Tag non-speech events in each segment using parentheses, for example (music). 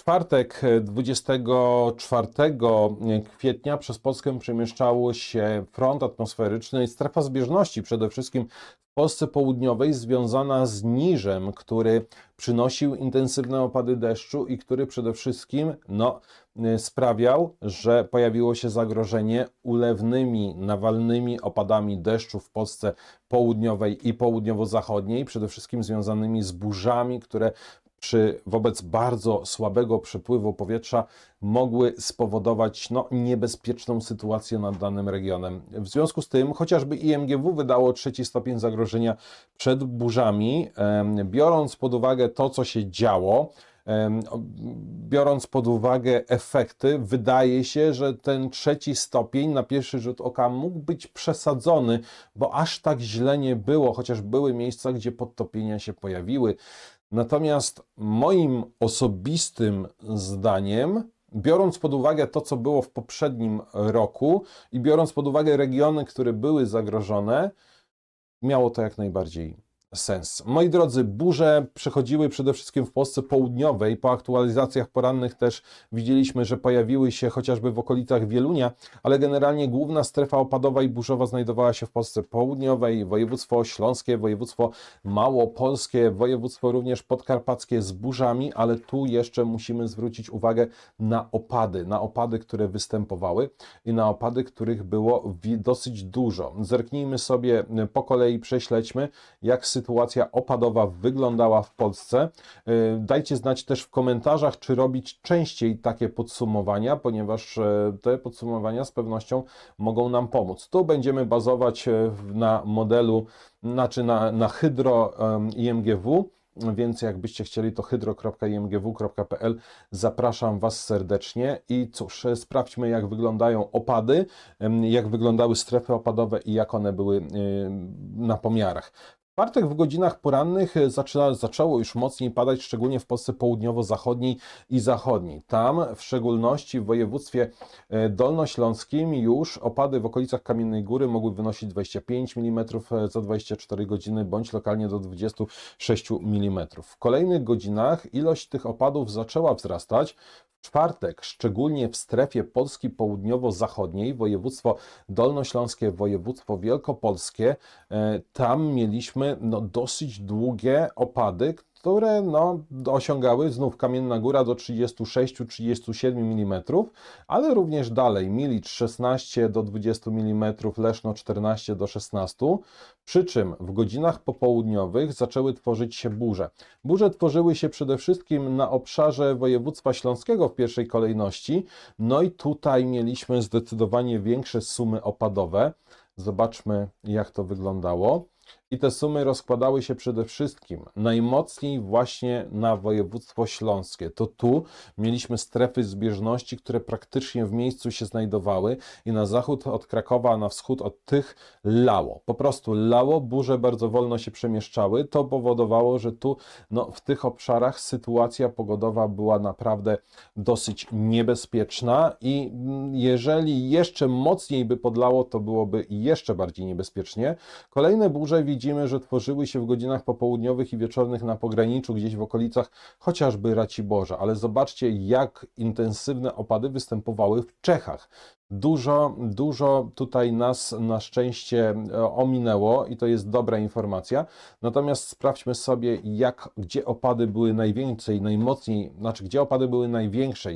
czwartek, e, 24 kwietnia przez Polskę przemieszczało się front atmosferyczny. I strefa zbieżności, przede wszystkim w Polsce Południowej, związana z niżem, który przynosił intensywne opady deszczu i który przede wszystkim no, y, sprawiał, że pojawiło się zagrożenie ulewnymi, nawalnymi opadami deszczu w Polsce Południowej i Południowo-Zachodniej, przede wszystkim związanymi z burzami, które przy, wobec bardzo słabego przepływu powietrza mogły spowodować no, niebezpieczną sytuację nad danym regionem. W związku z tym, chociażby IMGW wydało trzeci stopień zagrożenia przed burzami, biorąc pod uwagę to, co się działo, biorąc pod uwagę efekty, wydaje się, że ten trzeci stopień na pierwszy rzut oka mógł być przesadzony, bo aż tak źle nie było, chociaż były miejsca, gdzie podtopienia się pojawiły. Natomiast moim osobistym zdaniem, biorąc pod uwagę to, co było w poprzednim roku i biorąc pod uwagę regiony, które były zagrożone, miało to jak najbardziej sens. Moi drodzy, burze przechodziły przede wszystkim w Polsce Południowej. Po aktualizacjach porannych też widzieliśmy, że pojawiły się chociażby w okolicach Wielunia, ale generalnie główna strefa opadowa i burzowa znajdowała się w Polsce Południowej, województwo śląskie, województwo małopolskie, województwo również podkarpackie z burzami, ale tu jeszcze musimy zwrócić uwagę na opady, na opady, które występowały i na opady, których było dosyć dużo. Zerknijmy sobie po kolei, prześledźmy, jak sytuacja opadowa wyglądała w Polsce. Y, Dajcie znać też w komentarzach, czy robić częściej takie podsumowania, ponieważ e, te podsumowania z pewnością mogą nam pomóc. Tu będziemy bazować e, na modelu, znaczy na, na hydro IMGW. Więc jakbyście chcieli, to hydro.imgw.pl. Zapraszam Was serdecznie. I cóż, e, sprawdźmy, jak wyglądają opady, jak wyglądały strefy opadowe i jak one były na pomiarach. Czwartek w godzinach porannych e, zaczyna, zaczęło już mocniej padać, szczególnie w Polsce południowo-zachodniej i zachodniej. Tam, w szczególności w województwie e, dolnośląskim, już opady w okolicach Kamiennej Góry mogły wynosić 25 mm za 24 godziny, bądź lokalnie do 26 mm. W kolejnych godzinach ilość tych opadów zaczęła wzrastać. W czwartek, szczególnie w strefie Polski południowo-zachodniej, województwo dolnośląskie, województwo wielkopolskie, e, tam mieliśmy no, dosyć długie opady, które no, osiągały znów Kamienna Góra do 36-37 mm, ale również dalej Milicz 16 do 20 mm, Leszno 14 do 16, przy czym w godzinach popołudniowych zaczęły tworzyć się burze. Burze tworzyły się przede wszystkim na obszarze województwa śląskiego w pierwszej kolejności, no i tutaj mieliśmy zdecydowanie większe sumy opadowe. Zobaczmy, jak to wyglądało. I te sumy rozkładały się przede wszystkim najmocniej właśnie na województwo śląskie. To tu mieliśmy strefy zbieżności, które praktycznie w miejscu się znajdowały i na zachód od Krakowa, a na wschód od tych lało. Po prostu lało, burze bardzo wolno się przemieszczały. To powodowało, że tu no, w tych obszarach sytuacja pogodowa była naprawdę dosyć niebezpieczna i mm, jeżeli jeszcze mocniej by podlało, to byłoby jeszcze bardziej niebezpiecznie. Kolejne burze widzimy, że tworzyły się w godzinach popołudniowych i wieczornych na pograniczu, gdzieś w okolicach chociażby Raciborza, ale zobaczcie, jak intensywne opady występowały w Czechach. Dużo, dużo tutaj nas na szczęście e, ominęło i to jest dobra informacja. Natomiast sprawdźmy sobie, jak, gdzie opady były najwięcej, najmocniej, znaczy gdzie opady były największe.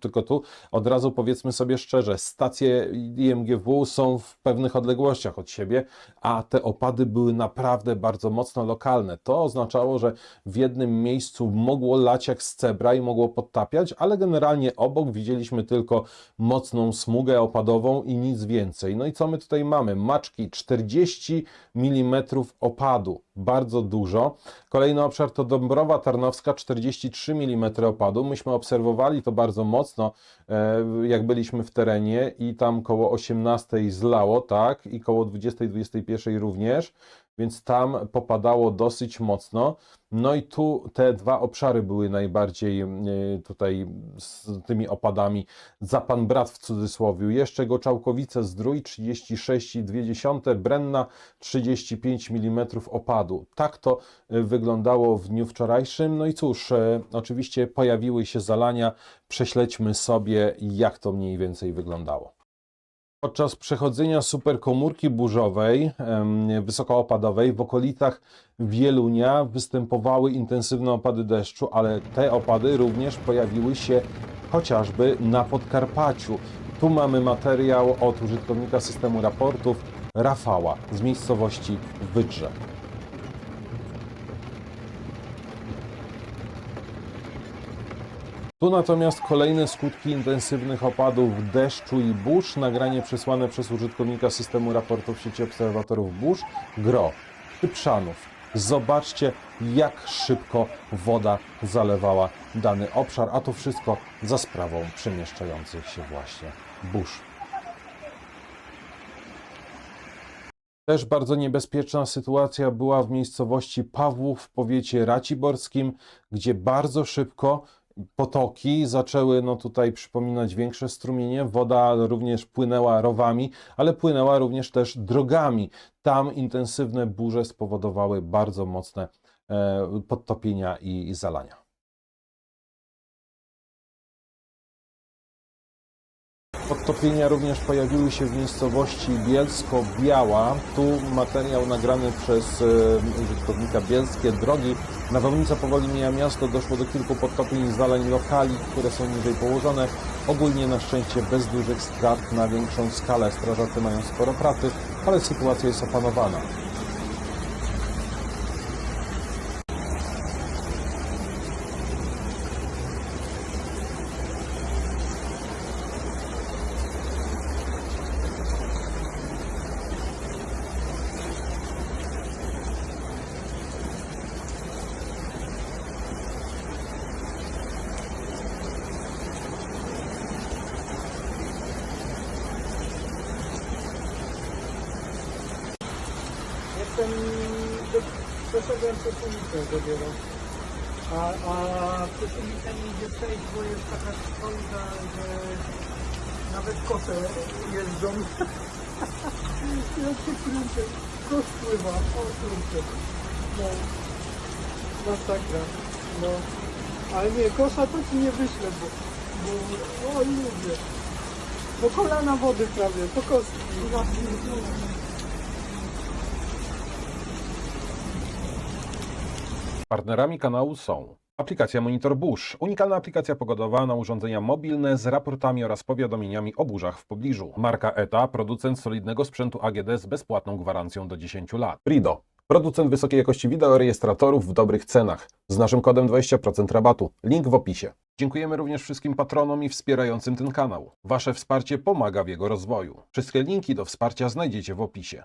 Tylko tu od razu powiedzmy sobie szczerze, stacje IMGW są w pewnych odległościach od siebie, a te opady były naprawdę bardzo mocno lokalne. To oznaczało, że w jednym miejscu mogło lać jak z cebra i mogło podtapiać, ale generalnie obok widzieliśmy tylko mocną smugę opadową i nic więcej. No i co my tutaj mamy? Maczki 40 mm opadu, bardzo dużo. Kolejny obszar to Dąbrowa Tarnowska, 43 mm opadu. Myśmy obserwowali to bardzo mocno, e, jak byliśmy w terenie i tam koło 18 zlało, tak, i koło 20-21 również. Więc tam popadało dosyć mocno. No i tu te dwa obszary były najbardziej e, tutaj z tymi opadami za pan brat w cudzysłowie. Jeszcze Goczałkowice Zdrój 36,2, Brenna 35 mm opadu. Tak to e, wyglądało w dniu wczorajszym. No i cóż, e, oczywiście pojawiły się zalania. Prześledźmy sobie, jak to mniej więcej wyglądało. Podczas przechodzenia superkomórki burzowej, wysokoopadowej, w okolicach Wielunia występowały intensywne opady deszczu, ale te opady również pojawiły się chociażby na Podkarpaciu. Tu mamy materiał od użytkownika systemu raportów Rafała z miejscowości Wydrze. Natomiast kolejne skutki intensywnych opadów deszczu i burz. Nagranie przesłane przez użytkownika systemu raportów sieci obserwatorów burz. Gro, Typrzanów. Zobaczcie, jak szybko woda zalewała dany obszar, a to wszystko za sprawą przemieszczających się właśnie burz. Też bardzo niebezpieczna sytuacja była w miejscowości Pawłów w powiecie raciborskim, gdzie bardzo szybko potoki zaczęły no tutaj przypominać większe strumienie. Woda również płynęła rowami, ale płynęła również też drogami. Tam intensywne burze spowodowały bardzo mocne e, podtopienia i, i zalania. Podtopienia również pojawiły się w miejscowości Bielsko-Biała. Tu materiał nagrany przez e, użytkownika Bielskie Drogi. Nawałnica powoli mija miasto, doszło do kilku podtopień i zalań lokali, które są niżej położone. Ogólnie na szczęście bez dużych strat na większą skalę. Strażacy mają sporo pracy, ale sytuacja jest opanowana. Jestem, do, przeszedłem przez ulicę dopiero. A, a przez ulicę nie idzie przejść, bo jest taka szkolna, że nawet kosze jeżdżą. (laughs) Ja się kręcę, kosz pływa, o kurczę. No, masakra, no. Ale nie, kosza to ci nie wyślę, bo, bo o lubię. Do kolana wody prawie, po kostki. Partnerami kanału są aplikacja Monitor Burz, unikalna aplikacja pogodowa na urządzenia mobilne z raportami oraz powiadomieniami o burzach w pobliżu. Marka ETA, producent solidnego sprzętu AGD z bezpłatną gwarancją do 10 lat. Rido, producent wysokiej jakości wideorejestratorów w dobrych cenach. Z naszym kodem 20% rabatu. Link w opisie. Dziękujemy również wszystkim patronom i wspierającym ten kanał. Wasze wsparcie pomaga w jego rozwoju. Wszystkie linki do wsparcia znajdziecie w opisie.